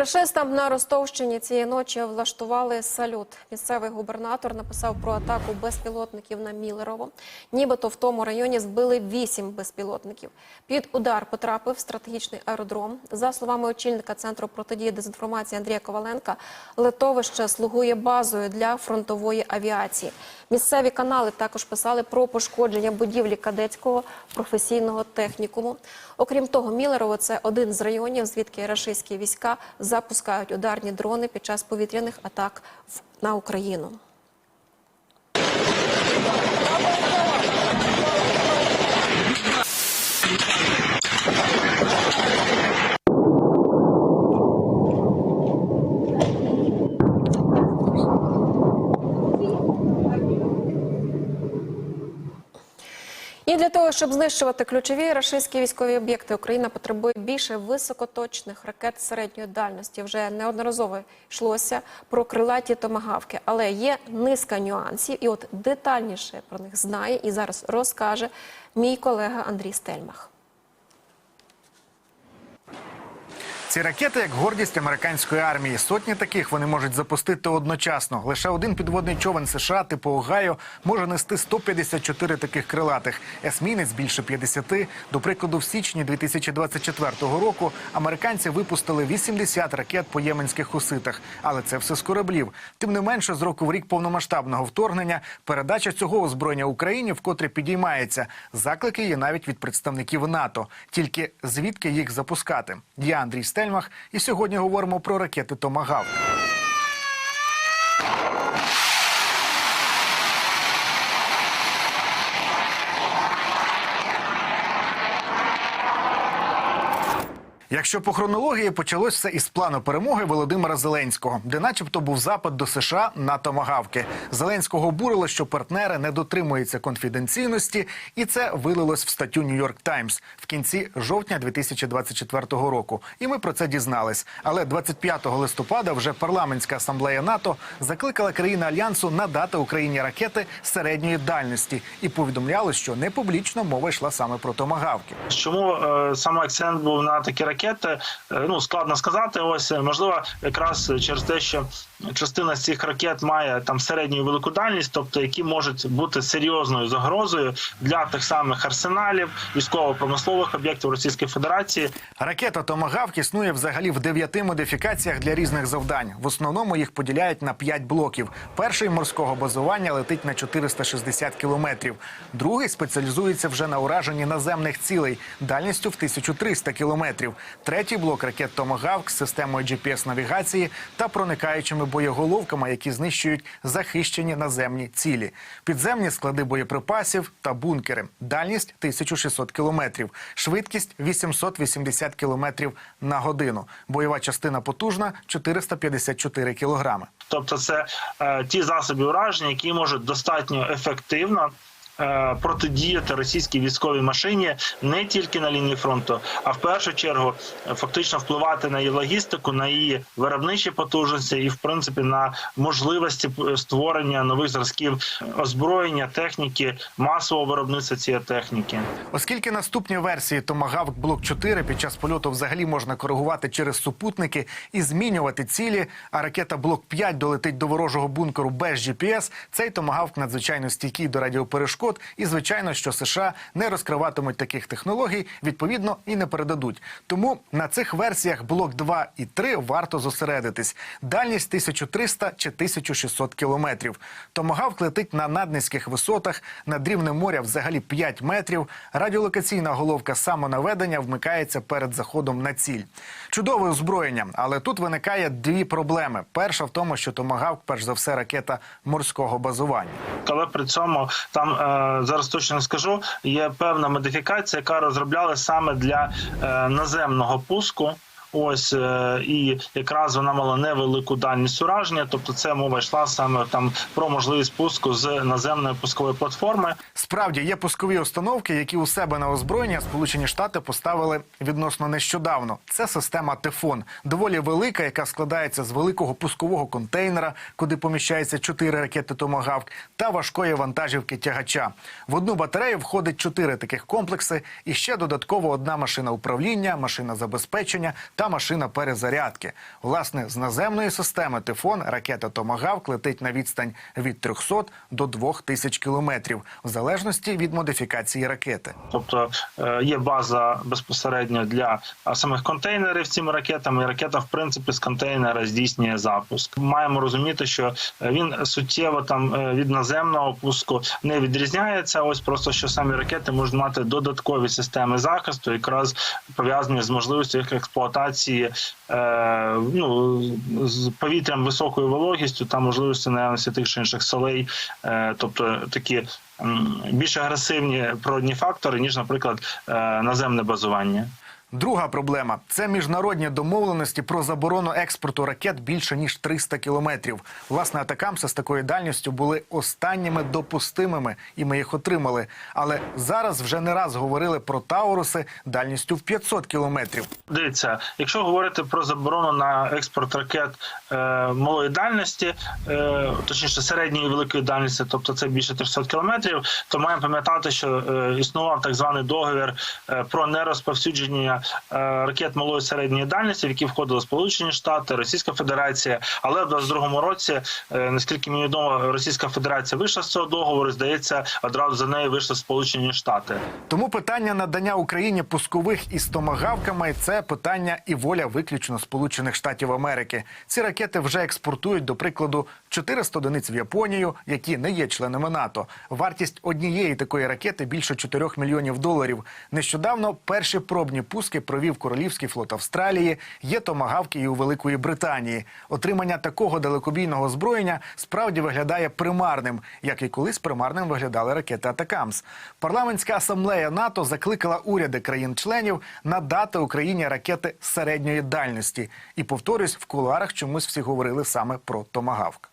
Рашистам на Ростовщині цієї ночі влаштували салют. Місцевий губернатор написав про атаку безпілотників на Мілерово. Нібито в тому районі збили вісім безпілотників. Під удар потрапив стратегічний аеродром. За словами очільника центру протидії дезінформації Андрія Коваленка, литовище слугує базою для фронтової авіації. Місцеві канали також писали про пошкодження будівлі кадетського професійного технікуму. Окрім того, Мілерово це один з районів, звідки рашистські війська запускають ударні дрони під час повітряних атак на Україну. І для того, щоб знищувати ключові рашистські військові об'єкти, Україна потребує більше високоточних ракет середньої дальності. Вже неодноразово йшлося про крилаті томагавки, але є низка нюансів, і от детальніше про них знає і зараз розкаже мій колега Андрій Стельмах. Ці ракети як гордість американської армії. Сотні таких вони можуть запустити одночасно. Лише один підводний човен США типу Огайо може нести 154 таких крилатих. Есмінець більше 50. До прикладу, в січні 2024 року американці випустили 80 ракет по єменських хуситах. Але це все з кораблів. Тим не менше, з року в рік повномасштабного вторгнення передача цього озброєння Україні вкотре підіймається. Заклики є навіть від представників НАТО. Тільки звідки їх запускати? Я Андрій Стельмах, і сьогодні говоримо про ракети Томагавк. Якщо по хронології почалось все із плану перемоги Володимира Зеленського, де, начебто, був запит до США на томагавки. Зеленського обурило, що партнери не дотримуються конфіденційності, і це вилилось в статтю Нью-Йорк Таймс в кінці жовтня 2024 року. І ми про це дізнались. Але 25 листопада вже парламентська асамблея НАТО закликала країни альянсу надати Україні ракети середньої дальності і повідомляли, що не публічно мова йшла саме про томагавки. Чому е, саме акцент був на такі ракети? Е, ну складно сказати. Ось е, можливо, якраз через те, що частина з цих ракет має там середню велику дальність, тобто які можуть бути серйозною загрозою для тих самих арсеналів, військово-промислових об'єктів Російської Федерації. Ракета Томагавк існує взагалі в дев'яти модифікаціях для різних завдань. В основному їх поділяють на п'ять блоків. Перший морського базування летить на 460 кілометрів. Другий спеціалізується вже на ураженні наземних цілей дальністю в 1300 кілометрів. Третій блок ракет Томагавк з системою GPS-навігації та проникаючими боєголовками, які знищують захищені наземні цілі, підземні склади боєприпасів та бункери. Дальність 1600 кілометрів, швидкість 880 кілометрів на годину. Бойова частина потужна 454 кілограми. Тобто, це е, ті засоби ураження, які можуть достатньо ефективно. Е, Протидіяти російській військовій машині не тільки на лінії фронту, а в першу чергу е, фактично впливати на її логістику, на її виробничі потужності і, в принципі, на можливості створення нових зразків озброєння, техніки, масового виробництва цієї техніки. Оскільки наступні версії Томагавк Блок 4 під час польоту взагалі можна коригувати через супутники і змінювати цілі, а ракета Блок 5 долетить до ворожого бункеру без GPS, цей Томагавк надзвичайно стійкий до радіоперешкод, і звичайно, що США не розкриватимуть таких технологій, відповідно і не передадуть. Тому на цих версіях Блок 2 і 3 варто зосередитись. Дальність 1300 чи 1600 кілометрів. Томагавк летить на наднизьких висотах, над рівнем моря взагалі 5 метрів. Радіолокаційна головка самонаведення вмикається перед заходом на ціль. Чудове озброєння, але тут виникає дві проблеми. Перша в тому, що Томагавк, перш за все, ракета морського базування. але при цьому там е, зараз точно не скажу. Є певна модифікація, яка розроблялася саме для е, наземного пуску. Ось е, і якраз вона мала невелику дальність ураження, тобто це мова йшла саме там про можливість пуску з наземної пускової платформи. Справді є пускові установки, які у себе на озброєння Сполучені Штати поставили відносно нещодавно. Це система Тефон, доволі велика, яка складається з великого пускового контейнера, куди поміщається чотири ракети Томагавк, та важкої вантажівки тягача. В одну батарею входить чотири таких комплекси, і ще додатково одна машина управління, машина забезпечення та машина перезарядки. Власне, з наземної системи Тифон ракета Томагавк летить на відстань від 300 до 2000 кілометрів, в залежності від модифікації ракети. Тобто е, є база безпосередньо для самих контейнерів цими ракетами. Ракета, в принципі, з контейнера здійснює запуск. Маємо розуміти, що е, він суттєво там е, від наземного пуску не відрізняється. Ось просто що самі ракети можуть мати додаткові системи захисту, якраз пов'язані з можливістю їх експлуатації е, ну, з повітрям високою вологістю та можливості наявності тих чи інших солей, е, тобто такі більш агресивні природні фактори, ніж, наприклад, е, наземне базування. Друга проблема це міжнародні домовленості про заборону експорту ракет більше ніж 300 кілометрів. Власне, атакамси з такою дальністю були останніми допустимими, і ми їх отримали. Але зараз вже не раз говорили про Тауруси дальністю в 500 кілометрів. Дивіться, якщо говорити про заборону на експорт ракет е, малої дальності, е, точніше середньої великої дальності, тобто це більше 300 кілометрів, то маємо пам'ятати, що е, існував так званий договір е, про нерозповсюдження е, ракет малої середньої дальності, в які входили Сполучені Штати, Російська Федерація. Але в 22-му році, е, наскільки мені відомо, Російська Федерація вийшла з цього договору. Здається, одразу за нею вийшли Сполучені Штати. Тому питання надання Україні пускових із томагавками це питання і воля виключно Сполучених Штатів Америки. Ці ракети вже експортують, до прикладу, 400 одиниць в Японію, які не є членами НАТО. Вартість однієї такої ракети більше 4 мільйонів доларів. Нещодавно перші пробні пуски провів Королівський флот Австралії. Є томагавки і у Великої Британії. Отримання такого далекобійного озброєння справді виглядає примарним, як і колись примарним виглядали ракети Атакамс. Парламентська асамблея НАТО закликала уряди країн-членів надати Україні ракети середньої дальності. І повторюсь, в кулуарах чомусь всі говорили саме про томагавк.